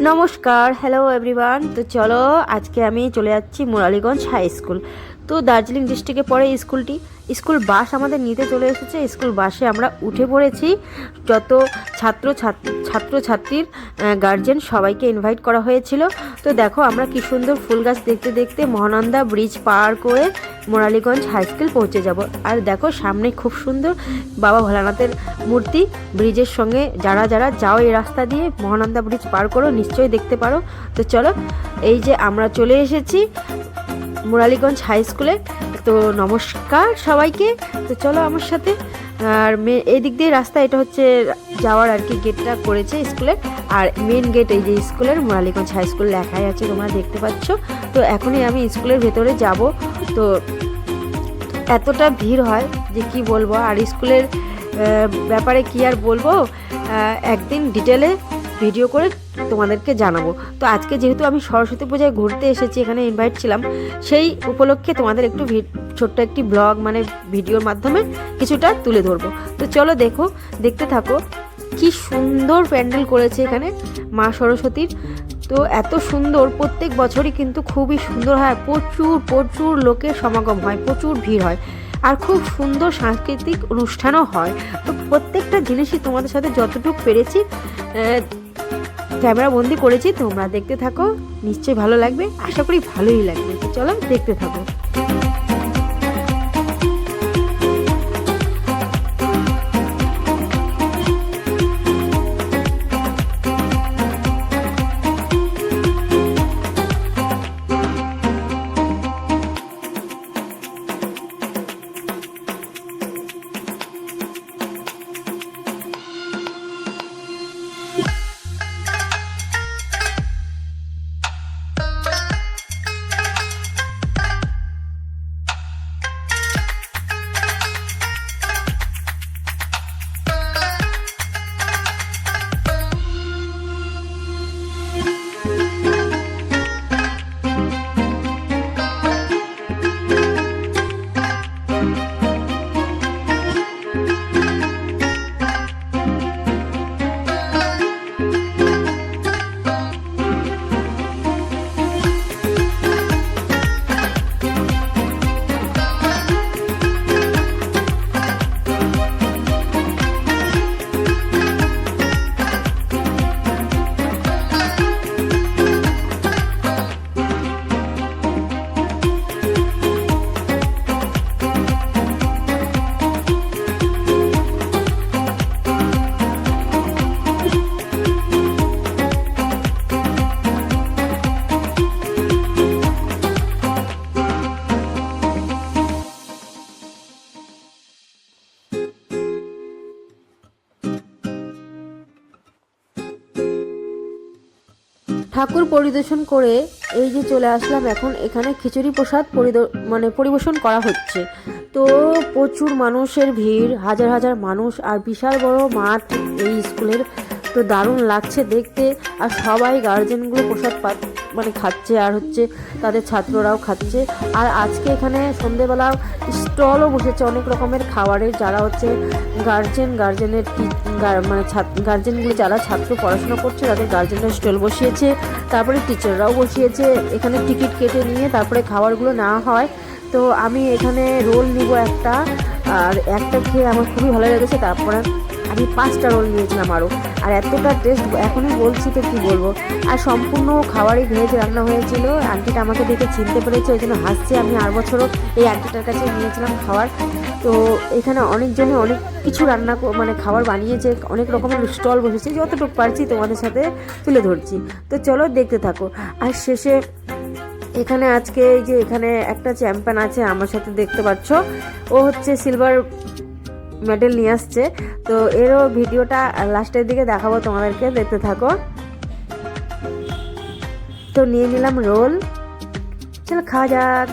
নমস্কার hello everyone তো চলো, আজকে আমি চলে যাচ্ছি মুরালিগঞ্জ হাই স্কুল তো দার্জিলিং ডিস্ট্রিক্টে পড়ে স্কুলটি স্কুল বাস আমাদের নিতে চলে এসেছে। স্কুল বাসে আমরা উঠে পড়েছি। যত ছাত্র ছাত্র ছাত্রীর গার্জেন সবাইকে ইনভাইট করা হয়েছিল। তো দেখো আমরা কি সুন্দর ফুল গাছ দেখতে দেখতে মহানন্দা ব্রিজ পার করে মোরালিগঞ্জ হাই স্কুল পৌঁছে যাব। আর দেখো সামনে খুব সুন্দর বাবা ভোলানাথের মূর্তি। ব্রিজের সঙ্গে যারা যারা যাও এই রাস্তা দিয়ে, মহানন্দা ব্রিজ পার করো, নিশ্চয়ই দেখতে পারো। তো চলো, এই যে আমরা চলে এসেছি। মুরালিগঞ্জ হাই স্কুলে। তো নমস্কার সবাইকে। তো চলো আমার সাথে। আর মে এই দিক দিয়ে রাস্তা, এটা হচ্ছে যাওয়ার আর কি গেটটা করেছে স্কুলের আর মেন গেট এই যে স্কুলের, মুরালিগঞ্জ হাই স্কুল লেখাই আছে, তোমরা দেখতে পাচ্ছ। তো এখনই আমি স্কুলের ভেতরে যাব। তো এতটা ভিড় হয় যে কি বলব? আর স্কুলের ব্যাপারে কি আর বলব? একদিন ডিটেলে ভিডিও করে তোমাদেরকে জানাব। তো আজকে যেহেতু আমি সরস্বতী পূজায় ঘুরতে এসেছি, এখানে ইনভাইট ছিলাম, সেই উপলক্ষে তোমাদের একটু ছোট্ট একটি ব্লগ মানে ভিডিওর মাধ্যমে কিছুটা তুলে ধরবো। তো চলো দেখো, দেখতে থাকো কি সুন্দর প্যান্ডেল করেছে এখানে মা সরস্বতীর। তো এত সুন্দর, প্রত্যেক বছরই কিন্তু খুবই সুন্দর হয়, প্রচুর প্রচুর লোকের সমাগম হয়, প্রচুর ভিড় হয়, আর খুব সুন্দর সাংস্কৃতিক অনুষ্ঠানও হয়। তো প্রত্যেকটা জিনিসই তোমাদের সাথে যতটুকু পেরেছি ক্যামেরা বন্দি করেছি, তোমরা দেখতে থাকো। নিশ্চয়ই ভালো লাগবে। আশা করি ভালোই লাগবে। চলো দেখতে থাকো। ঠাকুর পরিদর্শন করে এই যে চলে আসলাম, এখন এখানে খিচুড়ি প্রসাদ মানে পরিবেশন করা হচ্ছে। তো প্রচুর মানুষের ভিড়, হাজার হাজার মানুষ আর বিশাল বড় মাঠ এই স্কুলের। তো দারুণ লাগছে দেখতে। আর সবাই গার্জেনগুলো প্রসাদ পা মানে খাচ্ছে আর হচ্ছে তাদের ছাত্ররাও খাচ্ছে। আর আজকে এখানে সন্ধেবেলা স্টলও বসেছে অনেক রকমের খাবারের যারা হচ্ছে গার্জেন গার্জেনের মানে গার্জেনগুলো যারা ছাত্র পড়াশোনা করছে তাদের গার্জেনরা স্টল বসিয়েছে, তারপরে টিচাররাও বসিয়েছে। এখানে টিকিট কেটে নিয়ে তারপরে খাবারগুলো নেওয়া হয়। তো আমি এখানে রোল নিব একটা। আর একটা খেয়ে আমার খুবই ভালো লেগেছে, তারপরে আমি পাঁচটা রোল নিয়েছিলাম আরও আর এতটা টেস্ট এখনই বলছি তো কী বলব? আর সম্পূর্ণ খাবারই ভেজ রান্না হয়েছিল। আন্টিটা আমাকে দেখে চিনতে পেরেছে, ওই জন্য হাসছে। আমি আর বছরও এই আন্টিটার কাছে নিয়েছিলাম খাবার। তো এখানে অনেকজনে অনেক কিছু রান্না মানে খাবার বানিয়েছে, অনেক রকমের স্টল বসেছে, যতটুকু পারছি তোমাদের সাথে তুলে ধরছি। তো চলো দেখতে থাকো। আর শেষে এখানে আজকে এই যে এখানে একটা চ্যাম্পিয়ন আছে আমার সাথে দেখতে পাচ্ছ। ও হচ্ছে সিলভার মেডেল নিয়ে আসছে। তো এরও ভিডিওটা লাস্টের দিকে দেখাবো তোমাদেরকে, দেখতে থাকো। তো নিয়ে নিলাম রোল। চলো খাওয়া যাক।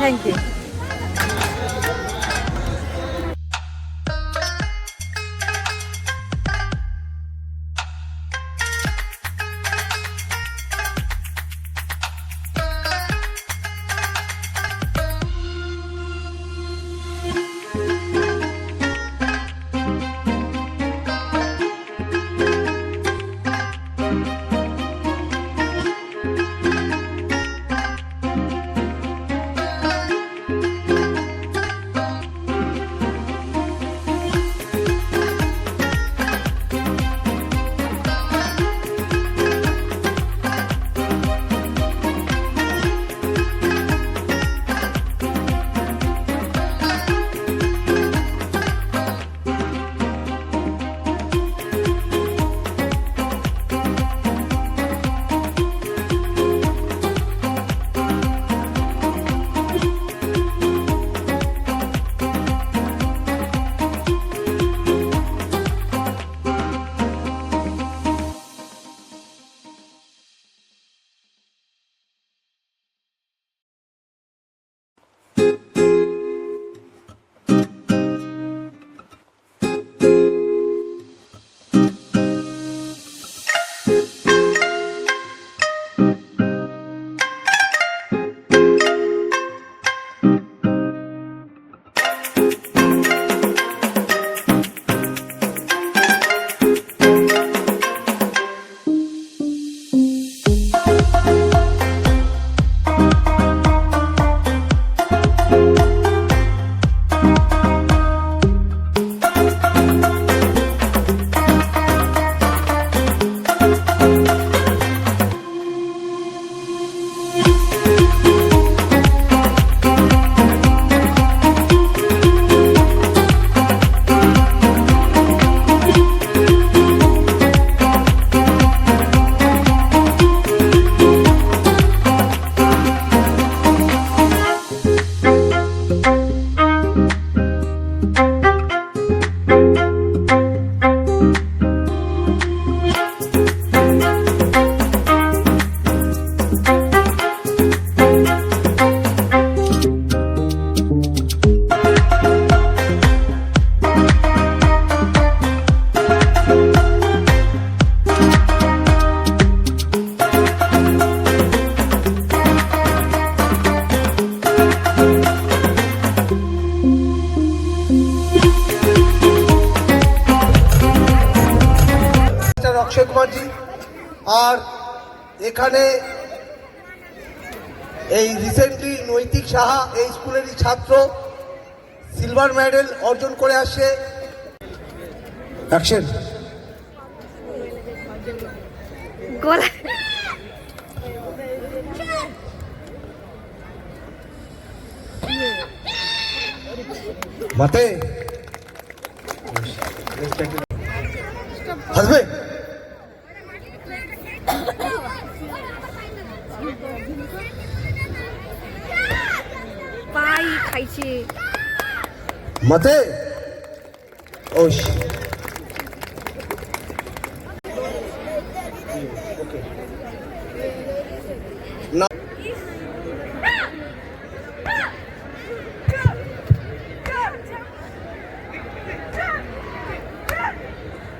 থ্যাংক ইউ অক্ষয় কুমারজি। আর এখানে এই রিসেন্টলি নৈতিক সাহা এই স্কুলেরই ছাত্র সিলভার মেডেল অর্জন করে আসছে। অ্যাকশন মাতে হাসবে? Mate! Oh shit.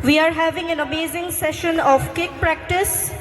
We are having an amazing session of kick practice.